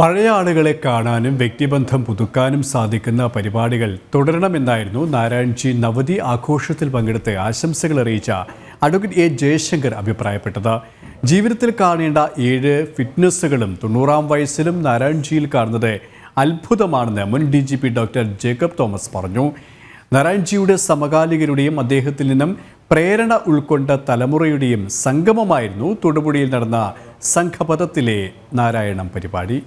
പഴയ ആളുകളെ കാണാനും വ്യക്തിബന്ധം പുതുക്കാനും സാധിക്കുന്ന പരിപാടികൾ തുടരണമെന്നായിരുന്നു നാരായൺജി നവതി ആഘോഷത്തിൽ പങ്കെടുത്ത് ആശംസകൾ അറിയിച്ച അഡ്വക്കേറ്റ് എ ജയശങ്കർ അഭിപ്രായപ്പെട്ടത്. ജീവിതത്തിൽ കാണേണ്ട ഏഴ് ഫിറ്റ്നസ്സുകളും തൊണ്ണൂറാം വയസ്സിലും നാരായൺജിയിൽ കാണുന്നത് അത്ഭുതമാണെന്ന് മുൻ D G P doctor Jacob Thomas പറഞ്ഞു. നാരായൺജിയുടെ സമകാലികരുടെയും അദ്ദേഹത്തിൽ നിന്നും പ്രേരണ ഉൾക്കൊണ്ട തലമുറയുടെയും സംഗമമായിരുന്നു തൊടുപുഴയിൽ നടന്ന സംഘപഥത്തിലെ നാരായണം പരിപാടി.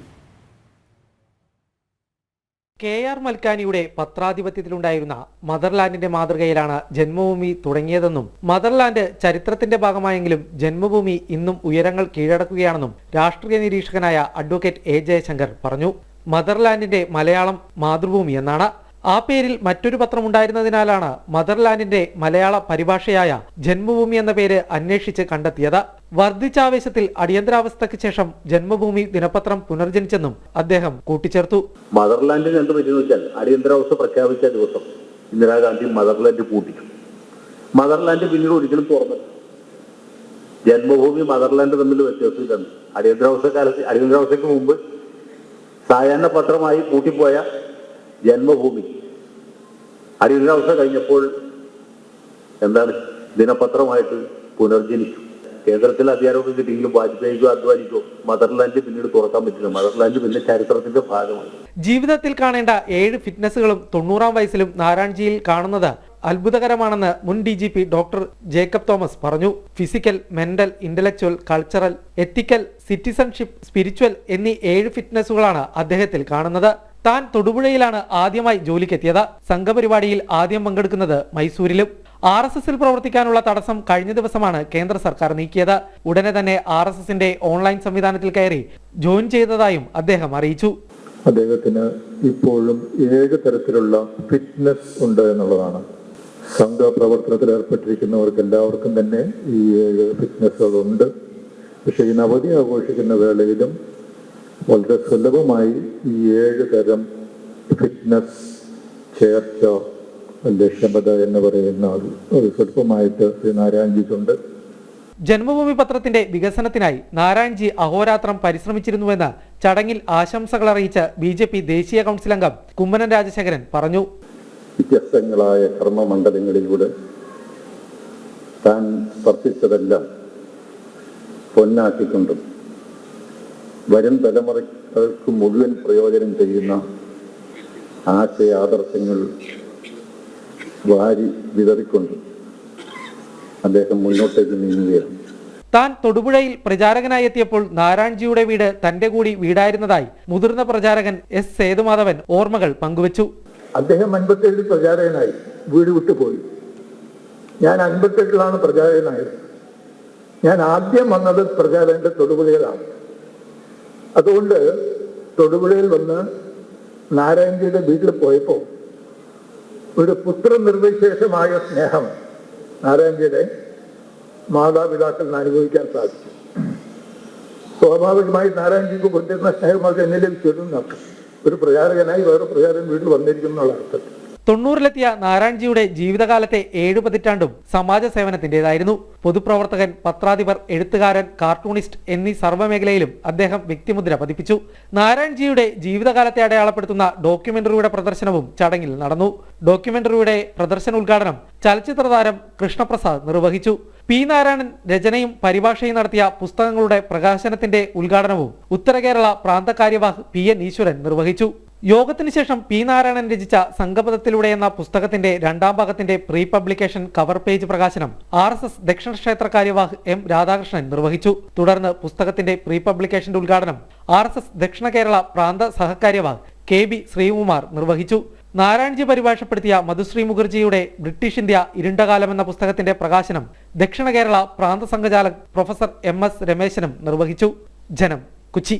കെ ആർ മൽക്കാനിയുടെ പത്രാധിപത്യത്തിലുണ്ടായിരുന്ന മദർലാൻഡിന്റെ മാതൃകയിലാണ് ജന്മഭൂമി തുടങ്ങിയതെന്നും മദർലാൻഡ് ചരിത്രത്തിന്റെ ഭാഗമായെങ്കിലും ജന്മഭൂമി ഇന്നും ഉയരങ്ങൾ കീഴടക്കുകയാണെന്നും രാഷ്ട്രീയ നിരീക്ഷകനായ അഡ്വക്കേറ്റ് എ ജയശങ്കർ പറഞ്ഞു. മദർലാൻഡിന്റെ മലയാളം മാതൃഭൂമി എന്നാണ്. ആ പേരിൽ മറ്റൊരു പത്രം ഉണ്ടായിരുന്നതിനാലാണ് മദർലാൻഡിന്റെ മലയാള പരിഭാഷയായ ജന്മഭൂമി എന്ന പേര് അന്വേഷിച്ച് കണ്ടെത്തിയത്. വർദ്ധിച്ച ആവേശത്തിൽ അടിയന്തരാവസ്ഥയ്ക്ക് ശേഷം ജന്മഭൂമി ദിനപത്രം പുനർജനിച്ചെന്നും അദ്ദേഹം കൂട്ടിച്ചേർത്തു. മദർലാൻഡിൽ വെച്ചാൽ അടിയന്തരാവസ്ഥ പ്രഖ്യാപിച്ച ദിവസം ഇന്ദിരാഗാന്ധി മദർലാൻഡ് കൂട്ടി മദർലാൻഡ് പിന്നീട് ഒരിക്കലും തുറന്നില്ല. ജന്മഭൂമി മദർലാൻഡ് തമ്മിൽ വ്യത്യാസം അടിയന്തരാവസ്ഥ കാലത്ത് അടിയന്തരാവസ്ഥയ്ക്ക് മുമ്പ് സായാഹ്ന പത്രമായി പൂട്ടിപ്പോയ ജന്മഭൂമി. അടിയന്തരാവസ്ഥ കഴിഞ്ഞപ്പോൾ എന്താണ്? ദിനപത്രമായിട്ട് പുനർജനിച്ചു. കേന്ദ്രത്തിൽ അധികാരമൊക്കെ കിട്ടിയെങ്കിലും വാജ്പേയിക്കോ അദ്വാനിക്കോ മദർലാൻഡ് പിന്നീട് തുറക്കാൻ പറ്റില്ല. മദർലാൻഡ് പിന്നെ ചരിത്രത്തിന്റെ ഭാഗമാണ് ജീവിതത്തിൽ കാണേണ്ട ഏഴ് ഫിറ്റ്നസ്സുകളും തൊണ്ണൂറാം വയസ്സിലും നാരായൺജിയിൽ കാണുന്നത് അത്ഭുതകരമാണെന്ന് മുൻ D G P doctor Jacob Thomas പറഞ്ഞു. Physical mental intellectual cultural ethical citizenship spiritual എന്നീ ഏഴ് ഫിറ്റ്നസ്സുകളാണ് അദ്ദേഹത്തിൽ കാണുന്നത്. താൻ തൊടുപുഴയിലാണ് ആദ്യമായി ജോലിക്കെത്തിയത്. സംഘപരിപാടിയിൽ ആദ്യം പങ്കെടുക്കുന്നത് മൈസൂരിലും. ആർ എസ് എസിൽ പ്രവർത്തിക്കാനുള്ള തടസ്സം കഴിഞ്ഞ ദിവസമാണ് കേന്ദ്ര സർക്കാർ നീക്കിയത്. ഉടനെ തന്നെ ആർ എസ് എസിന്റെ ഓൺലൈൻ സംവിധാനത്തിൽ കയറി ജോയിൻ ചെയ്തതായും അദ്ദേഹം അറിയിച്ചു. അദ്ദേഹത്തിന് ഇപ്പോഴും ഏഴ് തരത്തിലുള്ള ഫിറ്റ്നസ് ഉണ്ട് എന്നുള്ളതാണ്. സംഘപ്രവർത്തനത്തിൽ ഏർപ്പെട്ടിരിക്കുന്നവർക്ക് എല്ലാവർക്കും തന്നെ ഈ ഏഴ് ഫിറ്റ്നസ്സുകളുണ്ട്. പക്ഷേ ഈ നവതി ആഘോഷിക്കുന്ന വേളയിലും വളരെ സുലഭമായി ഈ ഏഴ് തരം ഫിറ്റ്നസ് ചേർച്ച ലക്ഷ്യമത എന്ന് പറയുന്ന ഒരു സുലഭമായിട്ട് സ്വല്പമായിട്ട് ശ്രീ നാരായൺജിക്കുണ്ട്. ജന്മഭൂമി പത്രത്തിന്റെ വികസനത്തിനായി നാരായൺജി അഹോരാത്രം പരിശ്രമിച്ചിരുന്നുവെന്ന് ചടങ്ങിൽ ആശംസകൾ അറിയിച്ച ബി ജെ പി ദേശീയ കൗൺസിൽ അംഗം കുമ്മനം രാജശേഖരൻ പറഞ്ഞു. വ്യത്യസ്തങ്ങളായ കർമ്മമണ്ഡലങ്ങളിലൂടെ താൻ സ്പർശിച്ചതെല്ലാം പൊന്നാക്കിക്കൊണ്ടും വരും തലമുറകൾക്ക് മുഴുവൻ പ്രയോജനം ചെയ്യുന്ന ആശയ ആദർശങ്ങൾ വാരി വിതറിക്കൊണ്ട് അദ്ദേഹം മുന്നോട്ടേക്ക് നീങ്ങുകയാണ്. താൻ തൊടുപുഴയിൽ പ്രചാരകനായി എത്തിയപ്പോൾ നാരായൺജിയുടെ വീട് തന്റെ കൂടി വീടായിരുന്നതായി മുതിർന്ന പ്രചാരകൻ എസ് സേതുമാധവൻ ഓർമ്മകൾ പങ്കുവച്ചു. അദ്ദേഹം അൻപത്തേഴിൽ പ്രചാരകനായി വീട് വിട്ടുപോയി. ഞാൻ അൻപത്തെട്ടിലാണ് പ്രചാരകനായത്. ഞാൻ ആദ്യം വന്നത് പ്രചാരകന്റെ തൊടുപുഴയിലാണ്. അതുകൊണ്ട് തൊടുപുഴയിൽ വന്ന് നാരായണജിയുടെ വീട്ടിൽ പോയപ്പോൾ ഒരു പുത്രനിർവിശേഷമായ സ്നേഹം നാരായണജിയുടെ മാതാപിതാക്കൾ അനുഭവിക്കാൻ സാധിച്ചു. സ്വാഭാവികമായി നാരായണജിക്ക് കൊണ്ടിരുന്ന സ്നേഹം അത് എന്നെ ലഭിച്ചിരുന്നു ഒരു പ്രചാരകനായി വേറെ പ്രചാരകൻ വീട്ടിൽ വന്നിരിക്കുന്നു അർത്ഥത്തിൽ. തൊണ്ണൂറിലെത്തിയ നാരായൺജിയുടെ ജീവിതകാലത്തെ ഏഴു പതിറ്റാണ്ടും സമാജ സേവനത്തിന്റേതായിരുന്നു പൊതുപ്രവർത്തകൻ പത്രാധിപർ എഴുത്തുകാരൻ കാർട്ടൂണിസ്റ്റ് എന്നീ സർവമേഖലയിലും അദ്ദേഹം വ്യക്തിമുദ്ര പതിപ്പിച്ചു. നാരായൺജിയുടെ ജീവിതകാലത്തെ അടയാളപ്പെടുത്തുന്ന ഡോക്യുമെന്ററിയുടെ പ്രദർശനവും ചടങ്ങിൽ നടന്നു. ഡോക്യുമെന്ററിയുടെ പ്രദർശന ഉദ്ഘാടനം ചലച്ചിത്ര താരം കൃഷ്ണപ്രസാദ് നിർവഹിച്ചു. പി. നാരായണൻ രചനയും പരിഭാഷയും നടത്തിയ പുസ്തകങ്ങളുടെ പ്രകാശനത്തിന്റെ ഉദ്ഘാടനവും ഉത്തര കേരള പ്രാന്തകാര്യവാഹ് പി. എൻ. ഈശ്വരൻ നിർവഹിച്ചു. യോഗത്തിന് ശേഷം പി നാരായണൻ രചിച്ച സംഗപഥത്തിലൂടെ എന്ന പുസ്തകത്തിന്റെ രണ്ടാം ഭാഗത്തിന്റെ പ്രീ പബ്ലിക്കേഷൻ കവർ പേജ് പ്രകാശനം ആർ എസ് എസ് ദക്ഷിണ ക്ഷേത്ര കാര്യവാഹ് എം രാധാകൃഷ്ണൻ നിർവഹിച്ചു. തുടർന്ന് പുസ്തകത്തിന്റെ പ്രീ പബ്ലിക്കേഷന്റെ ഉദ്ഘാടനം ആർ എസ് എസ് ദക്ഷിണ കേരള പ്രാന്ത സഹകാര്യവാഹ് കെ ബി ശ്രീകുമാർ നിർവഹിച്ചു. നാരായൺജി പരിഭാഷപ്പെടുത്തിയ മധുശ്രീ മുഖർജിയുടെ ബ്രിട്ടീഷ് ഇന്ത്യ ഇരുണ്ടകാലം എന്ന പുസ്തകത്തിന്റെ പ്രകാശനം ദക്ഷിണ കേരള പ്രാന്ത സംഘചാലക് പ്രൊഫസർ എം എസ് രമേശനും നിർവഹിച്ചു. ജനം കൊച്ചി.